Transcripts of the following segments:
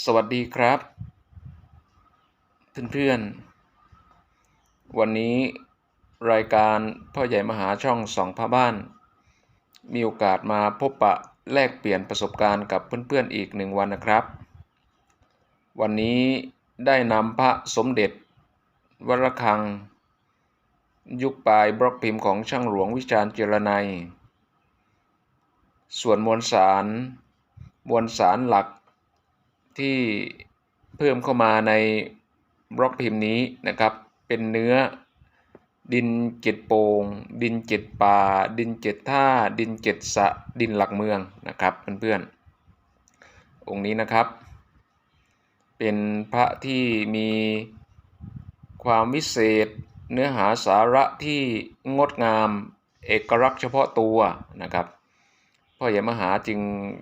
สวัสดีครับ เพื่อนๆ วันนี้รายการพ่อใหญ่มหาช่องสองพระบ้าน มีโอกาสมาพบปะแลกเปลี่ยนประสบการณ์กับเพื่อนๆอีกหนึ่งวันนะครับ วันนี้ได้นำพระสมเด็จ วรคัง ยุคปลายบล็อกพิมพ์ของช่างหลวงวิจารณ์เจรนัย ส่วนมวลสาร มวลสารหลัก ที่เพิ่มเข้ามาในบล็อกพิมพ์นี้นะครับ เป็นเนื้อดินเจ็ดโปงดินเจ็ดป่า ดินเจ็ดท่า ดินเจ็ดสะ ดินหลักเมืองนะครับเพื่อนๆ องค์นี้นะครับ เป็นพระที่มีความวิเศษเนื้อหาสาระที่งดงามเอกลักษณ์เฉพาะตัวนะครับพ่อใหญ่มหาจึง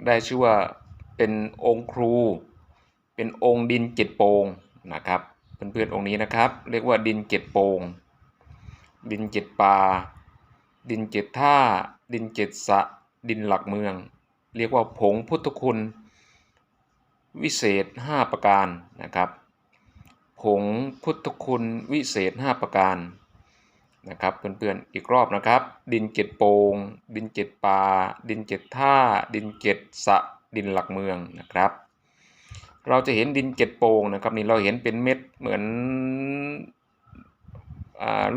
ได้ชื่อว่าเป็นองค์ครู เป็นองค์ดินเจ็ดโปงนะครับเพื่อนๆองค์นี้นะครับ เรียกว่าดินเจ็ดโปงดินเจ็ดป่าดินเจ็ดท่า ดินเจ็ดสะ ดินหลักเมือง เรียกว่าผงพุทธคุณ วิเศษ 5 ประการนะครับ ผงพุทธคุณวิเศษ 5 ประการนะครับเพื่อนๆอีกรอบนะครับ ดินเจ็ดโปงดินเจ็ดป่าดินเจ็ดท่า ดินเจ็ดสะ ดินหลักเมืองนะครับ เราจะเห็นดินเจ็ดโป่งนะครับนี่เราเห็นเป็นเม็ดเหมือน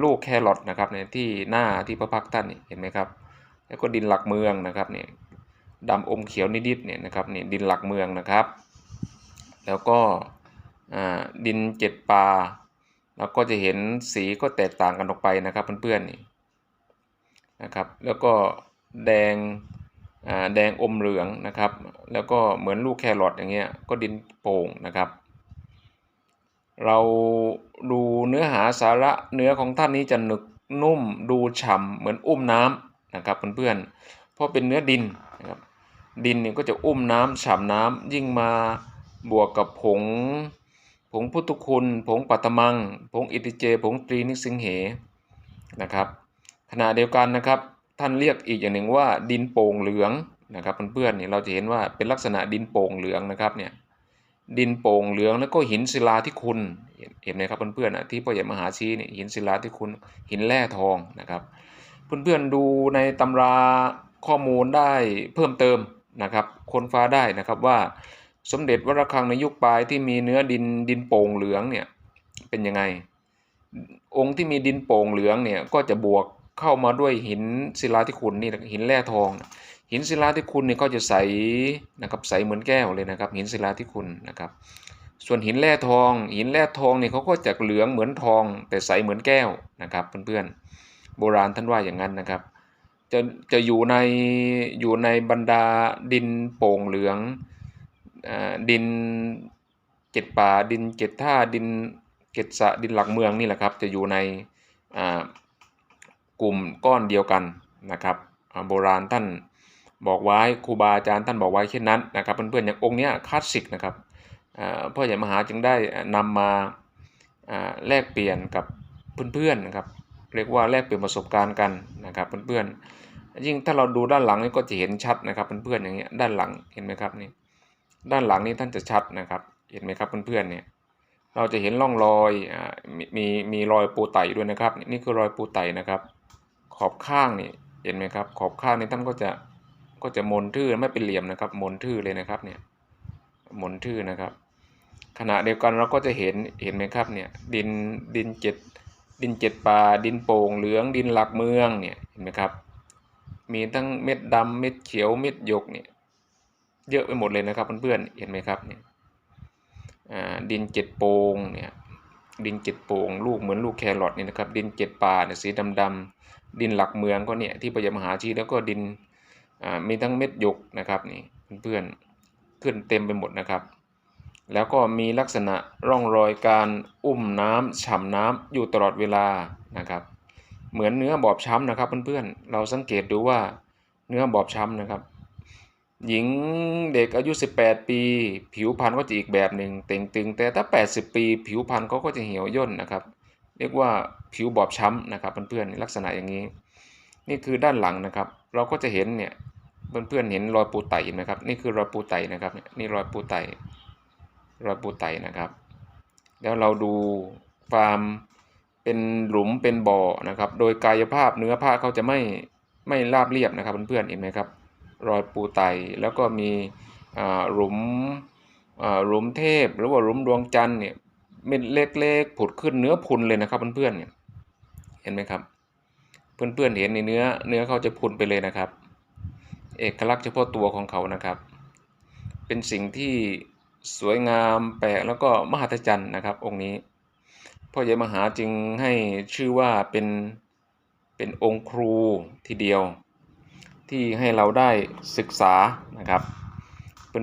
ลูกแครอทนะครับเนี่ยที่หน้าที่พระพักท่านเห็นไหมครับ แล้วก็ดินหลักเมืองนะครับเนี่ยดำอมเขียวนิดๆเนี่ยนะครับนี่ดินหลักเมืองนะครับ แล้วก็ดินเจ็ดปลาเราก็จะเห็นสีก็แตกต่างกันออกไปนะครับเพื่อนๆนี่นะครับ แล้วก็แดง แดงอมเหลืองนะครับ แล้วก็เหมือนลูกแครอทอย่างเงี้ยก็ดินโป่งนะครับ เราดูเนื้อหาสาระเนื้อของท่านนี้จะหนึกนุ่มดูฉ่ำเหมือนอุ้มน้ำนะครับเพื่อนๆเพราะเป็นเนื้อดินนะครับดินเนี่ยก็จะอุ้มน้ำฉ่ำน้ำยิ่งมาบวกกับผง ผงพุทธคุณ ผงปัตมัง ผงอิติเจ ผงตรีนิสิงเหนะครับขณะเดียวกันนะครับ ท่านเรียกอีกอย่างหนึ่งว่าดินโป่งเหลืองนะครับเพื่อนๆเนี่ยเราจะเห็นว่าเป็นลักษณะดินโป่งเหลืองนะครับเนี่ยดินโป่งเหลืองแล้วก็หินศิลาที่คุณเห็นไหมครับเพื่อนๆที่พ่อใหญ่มหาชีเนี่ยหินศิลาที่คุณหินแร่ทองนะครับ เพื่อนๆดูในตำราข้อมูลได้เพิ่มเติมนะครับค้นฟ้าได้นะครับว่าสมเด็จวรคังในยุคปลายที่มีเนื้อดินดินโป่งเหลืองเนี่ยเป็นยังไง องค์ที่มีดินโป่งเหลืองเนี่ยก็จะบวก เข้ามาด้วยหินศิลาที่คุณนี่หินแร่ทอง หินศิลาที่คุณเนี่ก็จะใสนะครับใสเหมือนแก้วเลยนะครับ หินศิลาที่คุณนะครับ ส่วนหินแร่ทอง หินแร่ทองเนี่ยเขาก็จะเหลืองเหมือนทอง แต่ใสเหมือนแก้วนะครับเพื่อนๆโบราณท่านว่าอย่างนั้นนะครับ จะจะอยู่ในอยู่ในบรรดาดินโป่งเหลืองดินเจ็ดป่าดินเจ็ดท่าดินเจ็ดสะดินหลักเมืองนี่แหละครับ จะอยู่ใน กลุ่มก้อนเดียวกันนะครับโบราณท่านบอกไว้ครูบาอาจารย์ท่านบอกไว้เช่นนั้นนะครับเพื่อนๆอย่างองค์นี้คลาสสิกนะครับพ่อใหญ่มหาจึงได้นำมาแลกเปลี่ยนกับเพื่อนๆนะครับเรียกว่าแลกเปลี่ยนประสบการณ์กันนะครับเพื่อนๆยิ่งถ้าเราดูด้านหลังนี่ก็จะเห็นชัดนะครับเพื่อนๆอย่างเงี้ยด้านหลังเห็นไหมครับนี่ด้านหลังนี้ท่านจะชัดนะครับเห็นไหมครับเพื่อนๆเนี่ยเราจะเห็นร่องรอยมีมีรอยปูไตด้วยนะครับ นี่คือรอยปูไตนะครับ อบข้างนี่เห็นไหมครับ ขอบข้างนี้ท่านก็จะก็จะมนทื่อไม่เป็นเหลี่ยมนะครับ มนทื่อเลยนะครับเนี่ยมนทื่อนะครับ ขณะเดียวกันเราก็จะเห็นเห็นไหมครับเนี่ยดินดินเจ็ดดินเจ็ดป่า ดินโป่งเหลือง ดินหลักเมืองเนี่ยเห็นไหมครับ มีทั้งเม็ดดำเม็ดเขียวเม็ดหยกเนี่ยเยอะไปหมดเลยนะครับเพื่อนๆเห็นไหมครับเนี่ยดินเจ็ดโป่งเนี่ยดินเจ็ดโป่งลูกเหมือนลูกแครอทนี่นะครับดินเจ็ดป่าเนี่ยสีดำๆ ดินหลักเมืองก็เนี่ยที่พยมหาชีแล้วก็ดินมีทั้งเม็ดหยกนะครับนี่เพื่อนๆขึ้นเต็มไปหมดนะครับ แล้วก็มีลักษณะร่องรอยการอุ้มน้ำฉ่ำน้ำอยู่ตลอดเวลานะครับ เหมือนเนื้อบอบช้ำนะครับเพื่อนๆเราสังเกตดูว่าเนื้อบอบช้ำนะครับ หญิงเด็กอายุ 18 ปี ผิวพรรณก็จะอีกแบบหนึ่งเต่งตึงแต่ถ้า 80 ปี ผิวพรรณเขาก็จะเหี่ยวย่นนะครับ เรียกว่าผิวบอบช้ำนะครับเพื่อนๆลักษณะอย่างนี้ นี่คือด้านหลังนะครับ เราก็จะเห็นเนี่ยเพื่อนๆเห็นรอยปูไตเห็นไหมครับนี่คือรอยปูไตนะครับนี่รอยปูไตรอยปูไตนะครับ แล้วเราดูความเป็นหลุมเป็นบ่อนะครับ โดยกายภาพเนื้อผ้าเขาจะไม่ไม่ราบเรียบนะครับเพื่อนๆเห็นไหมครับ รอยปูไตแล้วก็มีอ่าหลุมอ่าหลุมเทพ หรือว่าหลุมดวงจันทร์เนี่ย เม็ดเล็กๆผุดขึ้นเนื้อพุนเลยนะครับเพื่อนๆเนี่ยเห็นไหมครับ เพื่อนๆเห็นในเนื้อเนื้อเขาจะพุนไปเลยนะครับ เอกลักษณ์เฉพาะตัวของเขานะครับ เป็นสิ่งที่สวยงามแปลกแล้วก็มหัศจรรย์นะครับ องค์นี้พ่อใหญ่มหาจึงให้ชื่อว่าเป็นเป็นองค์ครูทีเดียว ที่ให้เราได้ศึกษานะครับ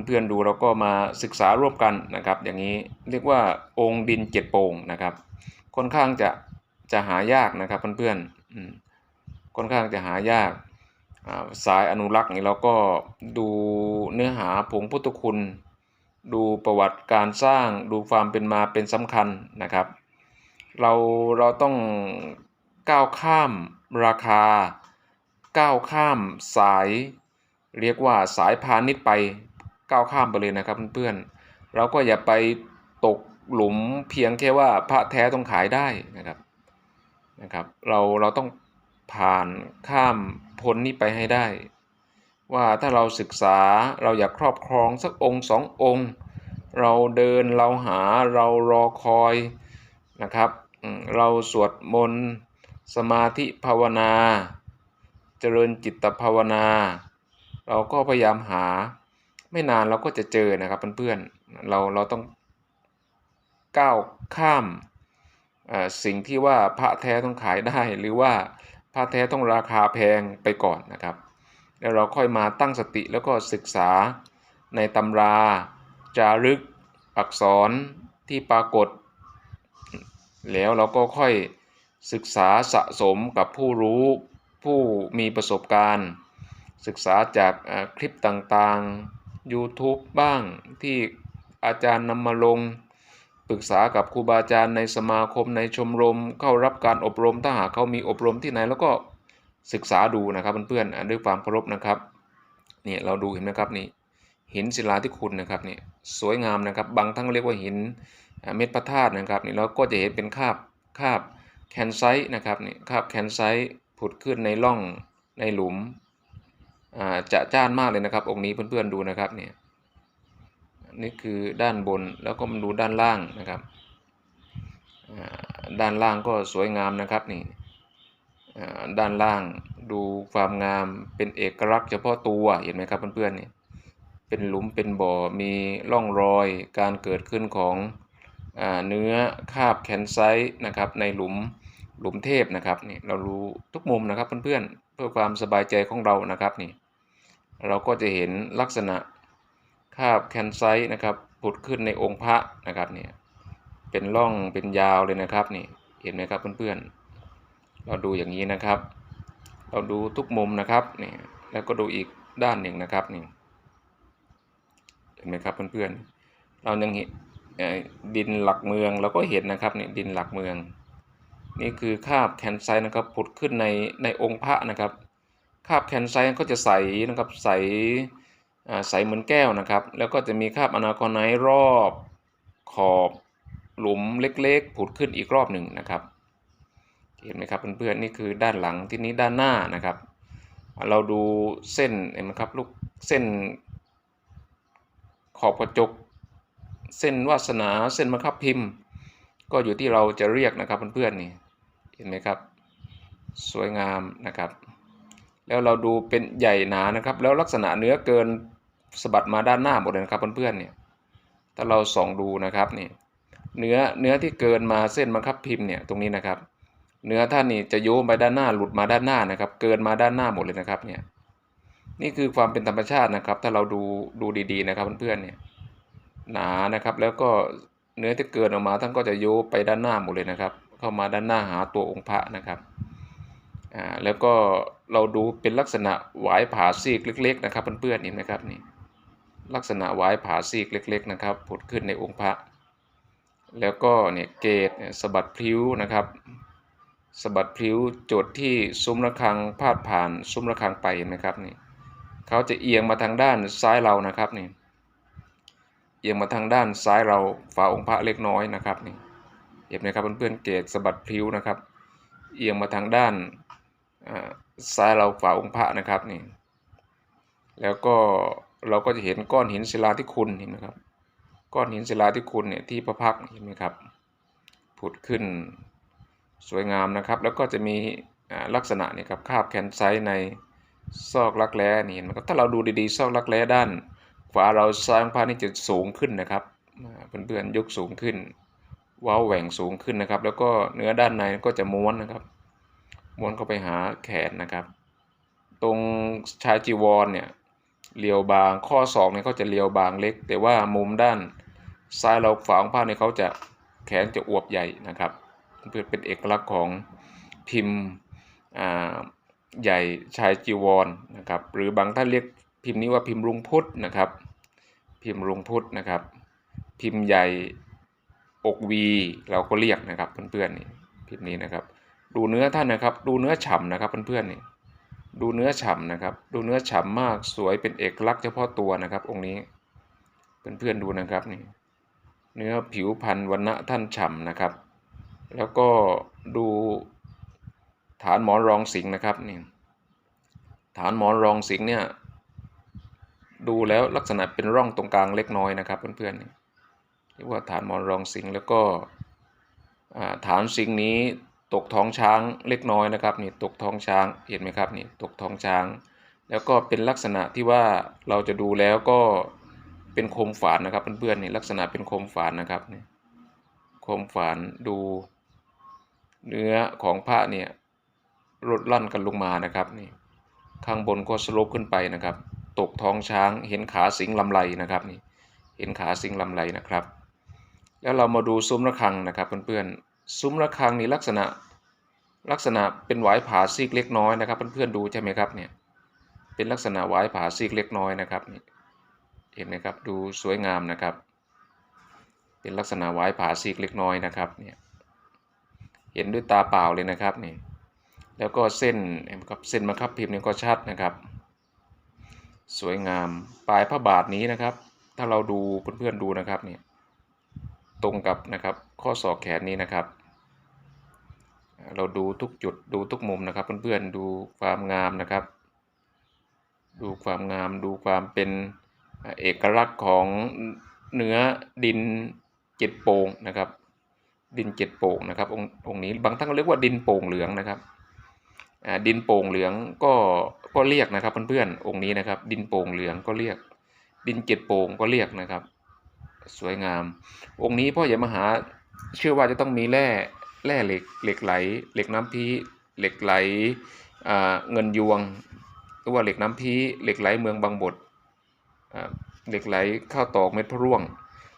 เพื่อนๆดูเราก็มาศึกษาร่วมกันนะครับ อย่างนี้เรียกว่าองค์ดินเจ็ดโป่งนะครับ ค่อนข้างจะจะหายากนะครับเพื่อนๆค่อนข้างจะหายากสายอนุรักษ์นี่เราก็ดูเนื้อหาผงพุทธคุณ ดูประวัติการสร้างดูความเป็นมาเป็นสำคัญนะครับ เราเราต้องก้าวข้ามราคาก้าวข้ามสาย เรียกว่าสายพาณิชย์ไป ก้าวข้ามไปเลยนะครับเพื่อนๆเราก็อย่าไปตกหลุมเพียงแค่ว่าพระแท้ต้องขายได้นะครับนะครับ เราเราต้องผ่านข้ามพ้นนี้ไปให้ได้ ว่าถ้าเราศึกษาเราอยากครอบครองสักองค์สององค์ เราเดินเราหาเรารอคอยนะครับเราสวดมนต์สมาธิภาวนา เจริญจิตภาวนา เราก็พยายามหา ไม่นานเราก็จะเจอนะครับเพื่อนๆ เราเราต้องก้าวข้ามสิ่งที่ว่าพระแท้ต้องขายได้ หรือว่าพระแท้ต้องราคาแพงไปก่อนนะครับ แล้วเราค่อยมาตั้งสติแล้วก็ศึกษาในตำราจารึกอักษรที่ปรากฏ แล้วเราก็ค่อยศึกษาสะสมกับผู้รู้ผู้มีประสบการณ์ ศึกษาจากคลิปต่างๆ YouTube บ้างที่อาจารย์นำมาลง ปรึกษากับครูบาอาจารย์ในสมาคมในชมรม เข้ารับการอบรมถ้าหากเขามีอบรมที่ไหนแล้วก็ศึกษาดูนะครับเพื่อนๆด้วยความเคารพนะครับนี่เราดูเห็นไหมครับนี่หินศิลาที่คุณนะครับนี่สวยงามนะครับ บางทั้งเรียกว่าหินเม็ดพระธาตุนะครับนี่เราก็จะเห็นเป็นคาบคาบแคนไซต์นะครับนี่คาบแคนไซต์ผุดขึ้นในร่องในหลุม จะจ้านมากเลยนะครับ องค์นี้เพื่อนๆดูนะครับเนี่ยนี่คือด้านบนแล้วก็มาดูด้านล่างนะครับด้านล่างก็สวยงามนะครับนี่ด้านล่างดูความงามเป็นเอกลักษณ์เฉพาะตัวเห็นไหมครับเพื่อนๆนี่เป็นหลุมเป็นบ่อมีร่องรอยการเกิดขึ้นของอเนื้อคาบแคนไซต์นะครับในหลุมหลุมเทพนะครับนี่เรารู้ทุกมุมนะครับเพื่อนๆ พื่อความสบายใจของเรานะครับนี่เราก็จะเห็นลักษณะคาบแคนไซต์นะครับผุดขึ้นในองค์พระนะครับเนี่ยเป็นร่องเป็นยาวเลยนะครับนี่เห็นไหมครับเพื่อนๆ เราดูอย่างนี้นะครับ เราดูทุกมุมนะครับนี่แล้วก็ดูอีกด้านหนึ่งนะครับนี่เห็นไหมครับเพื่อนๆ เรายังเห็นดินหลักเมืองเราก็เห็นนะครับนี่ดินหลักเมือง นี่คือคาบแคนไซต์นะครับผุดขึ้นในในองค์พระนะครับคาบแคนไซต์ก็จะใสนะครับใส่ใสเหมือนแก้วนะครับ แล้วก็จะมีคาบอนาคอนไนท์รอบขอบหลุมเล็กๆ ผุดขึ้นอีกรอบหนึ่งนะครับเห็นไหมครับเพื่อนๆนี่คือด้านหลังที่นี้ด้านหน้านะครับ เราดูเส้นเห็นไหมครับลูกเส้น ขอบกระจก เส้นวาสนาเส้นมะครับพิมพ์ ก็อยู่ที่เราจะเรียกนะครับเพื่อนๆนี่ ห็นไหมครับ สวยงามนะครับ แล้วเราดูเป็นใหญ่หนานะครับ แล้วลักษณะเนื้อเกินสะบัดมาด้านหน้าหมดเลยนะครับเพื่อนๆเนี่ยถ้าเราส่องดูนะครับนี่เนื้อเนื้อที่เกินมาเส้นบังคับพิมพ์เนี่ยตรงนี้นะครับ เนื้อท่านนี่จะโยงไปด้านหน้าหลุดมาด้านหน้านะครับ เกินมาด้านหน้าหมดเลยนะครับเนี่ยนี่คือความเป็นธรรมชาตินะครับ ถ้าเราดูดูดีๆนะครับเพื่อนๆเนี่ยหนานะครับแล้วก็เนื้อที่เกินออกมาท่านก็จะโยงไปด้านหน้าหมดเลยนะครับ เข้ามาด้านหน้าหาตัวองค์พระนะครับอ่าแล้วก็เราดูเป็นลักษณะหวายผาซีกเล็ก ๆ นะครับเพื่อนๆเห็นไหมครับนี่ลักษณะหวายผาซีกเล็ก ๆ นะครับผุดขึ้นในองค์พระ แล้วก็เนี่ยเกตสะบัดพลิ้วนะครับสะบัดพลิ้วโจดที่ซุ้มระฆังพาดผ่านซุ้มระฆังไปเห็นไหมครับนี่เขาจะเอียงมาทางด้านซ้ายเรานะครับนี่เอียงมาทางด้านซ้ายเราฝาองค์พระเล็กน้อยนะครับนี่ เห็นไหมครับเพื่อนๆเกศสะบัดพลิ้วนะครับ เอียงมาทางด้านซ้ายเราฝาองค์พระนะครับนี่แล้วก็เราก็จะเห็นก้อนหินศิลาที่คุณเห็นไหมครับ ก้อนหินศิลาที่คุณเนี่ยที่พระพักเห็นไหมครับผุดขึ้นสวยงามนะครับ แล้วก็จะมีลักษณะนี่ครับคาบแคนไซในซอกรักแร้นี่เห็นไหมครับถ้าเราดูดีๆซอกรักแร้ด้านขวาเราซ้ายองพระนี่จะสูงขึ้นนะครับอ่าเพื่อนๆยกสูงขึ้น เว้าแหว่งสูงขึ้นนะครับ แล้วก็เนื้อด้านในก็จะม้วนนะครับ ม้วนเข้าไปหาแขนนะครับ ตรงชายจีวรเนี่ยเรียวบางข้อศอกเนี่ยเขาจะเรียวบางเล็ก แต่ว่ามุมด้านซ้ายเราฝาของผ้าเนี่ยเขาจะแขนจะอวบใหญ่นะครับเพื่อเป็นเอกลักษณ์ของพิมพ์ใหญ่ชายจีวรนะครับ หรือบางท่านเรียกพิมพ์นี้ว่าพิมพ์รุงพุทธนะครับ พิมพ์รุงพุทธนะครับ พิมพ์ใหญ่ อกวีเราก็เรียกนะครับเพื่อนๆนี่พิมพ์นี้นะครับ ดูเนื้อท่านนะครับ ดูเนื้อฉ่ำนะครับเพื่อนๆนี่ดูเนื้อฉ่ำนะครับ ดูเนื้อฉ่ำมากสวยเป็นเอกลักษณ์เฉพาะตัวนะครับ องค์นี้เพื่อนๆดูนะครับนี่เนื้อผิวพันธุ์วันณะท่านฉ่ำนะครับ แล้วก็ดูฐานหมอนรองสิงนะครับนี่ฐานหมอนรองสิงเนี่ยดูแล้วลักษณะเป็นร่องตรงกลางเล็กน้อยนะครับเพื่อนๆนี่ เรียกว่าฐานหมอนรองสิงห์แล้วก็ฐานสิงห์นี้ตกท้องช้างเล็กน้อยนะครับนี่ตกท้องช้างเห็นไหมครับนี่ตกท้องช้าง แล้วก็เป็นลักษณะที่ว่าเราจะดูแล้วก็เป็นโคมฝานนะครับเพื่อนๆนี่ลักษณะเป็นโคมฝานนะครับนี่โคมฝานดูเนื้อของพระเนี่ยรดลั่นกันลงมานะครับนี่ข้างบนก็สโลปขึ้นไปนะครับ ตกท้องช้างเห็นขาสิงห์ลำไรนะครับนี่เห็นขาสิงห์ลำไรนะครับ แล้วเรามาดูซุ้มระฆังนะครับเพื่อนๆซุ้มระฆังนี่ลักษณะลักษณะเป็นหวายผาซีกเล็กน้อยนะครับเพื่อนๆดูใช่ไหมครับเนี่ยเป็นลักษณะหวายผาซีกเล็กน้อยนะครับนี่เห็นไหมครับดูสวยงามนะครับ เป็นลักษณะหวายผาซีกเล็กน้อยนะครับเนี่ยเห็นด้วยตาเปล่าเลยนะครับนี่แล้วก็เส้นเห็มครับเส้นมะครับพิมพ์นี่ก็ชัดนะครับ สวยงามปลายพระบาทนี้นะครับ ถ้าเราดูเพื่อนๆดูนะครับเนี่ย ตรงกับนะครับข้อศอกแขนนี้นะครับ เราดูทุกจุดดูทุกมุมนะครับเพื่อนๆดูความงามนะครับ ดูความงามดูความเป็นเอกลักษณ์ของเนื้อดินเจ็ดโป่งนะครับ ดินเจ็ดโป่งนะครับองค์องนี้บางท่านก็เรียกว่าดินโป่งเหลืองนะครับดินโป่งเหลืองก็ก็เรียกนะครับเพื่อนๆองค์นี้นะครับ ดินโป่งเหลืองก็เรียก ดินเจ็ดโป่งก็เรียกนะครับ สวยงาม องค์นี้พ่อใหญ่มหาเชื่อว่าจะต้องมีแร่แร่เหล็กเหล็กไหล เหล็กน้ำพีเหล็กไหลเงินยวงหรือว่าเหล็กน้ำพีเหล็กไหลเมืองบางบดเหล็กไหลข้าวตอกเม็ดพะร่วง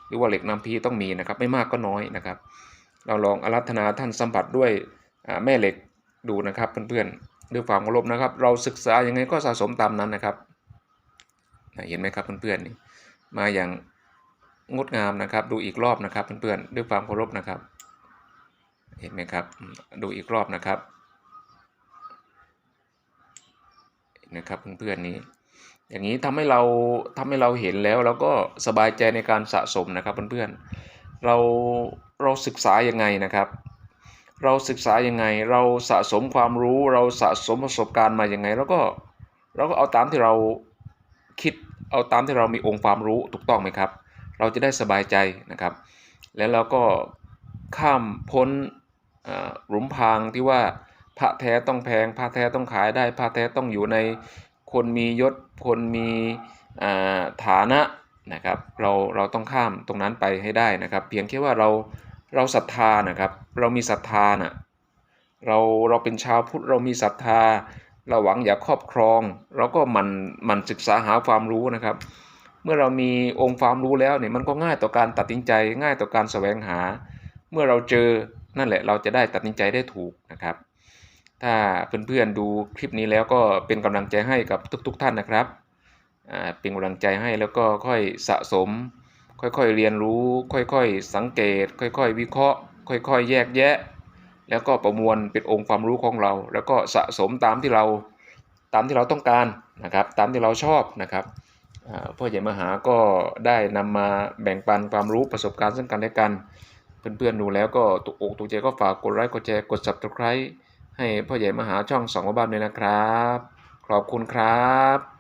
หรือว่าเหล็กน้ำพีต้องมีนะครับ ไม่มากก็น้อยนะครับ เราลองอารัธนาท่านสัมผัสด้วยแม่เหล็กดูนะครับเพื่อนๆด้วยความเคารพนะครับ เราศึกษายังไงก็สะสมตามนั้นนะครับเห็นไหมครับเพื่อนๆนี่มาอย่าง งดงามนะครับ ดูอีกรอบนะครับเพื่อนๆด้วยความเคารพนะครับ เห็นไหมครับ ดูอีกรอบนะครับนะครับเพื่อนๆนี้ อย่างนี้ทำให้เราทำให้เราเห็นแล้วเราก็สบายใจในการสะสมนะครับเพื่อนๆเราเราศึกษายังไงนะครับ เราศึกษายังไง เราสะสมความรู้ เราสะสมประสบการณ์มาอย่างไง แล้วก็เราก็เอาตามที่เราคิดเอาตามที่เรามีองค์ความรู้ถูกต้องไหมครับ เราจะได้สบายใจนะครับ แล้วเราก็ข้ามพ้นหลุมพรางที่ว่าพระแท้ต้องแพงพระแท้ต้องขายได้พระแท้ต้องอยู่ในคนมียศคนมีฐานะนะครับเราเราต้องข้ามตรงนั้นไปให้ได้นะครับ เพียงแค่ว่าเราเราศรัทธานะครับ เรามีศรัทธานะ่ะเราเราเป็นชาวพุทธเรามีศรัทธา เราหวังอยากครอบครอง เราก็มันมันศึกษาหาความรู้นะครับ เมื่อเรามีองค์ความรู้แล้วเนี่ยมันก็ง่ายต่อการตัดสินใจง่ายต่อการแสวงหา เมื่อเราเจอนั่นแหละเราจะได้ตัดสินใจได้ถูกนะครับ ถ้าเพื่อนๆดูคลิปนี้แล้วก็เป็นกำลังใจให้กับทุก ๆ ท่านนะครับเป็นกำลังใจให้แล้วก็ค่อยสะสม ค่อยๆเรียนรู้ ค่อยๆสังเกต ค่อยๆ วิเคราะห์ ค่อยๆ แยกแยะ แล้วก็ประมวลเป็นองค์ความรู้ของเรา แล้วก็สะสมตามที่เราตามที่เราต้องการนะครับ ตามที่เราชอบนะครับ พ่อใหญ่มหาก็ได้นำมาแบ่งปันความรู้ประสบการณ์ซึ่งกันและกัน เพื่อนๆดูแล้วก็ตุกอกตุกใจก็ฝากกดไลค์กดแชร์กด subscribe ให้พ่อใหญ่มหาช่องสองบ้านด้วยนะครับ ขอบคุณครับ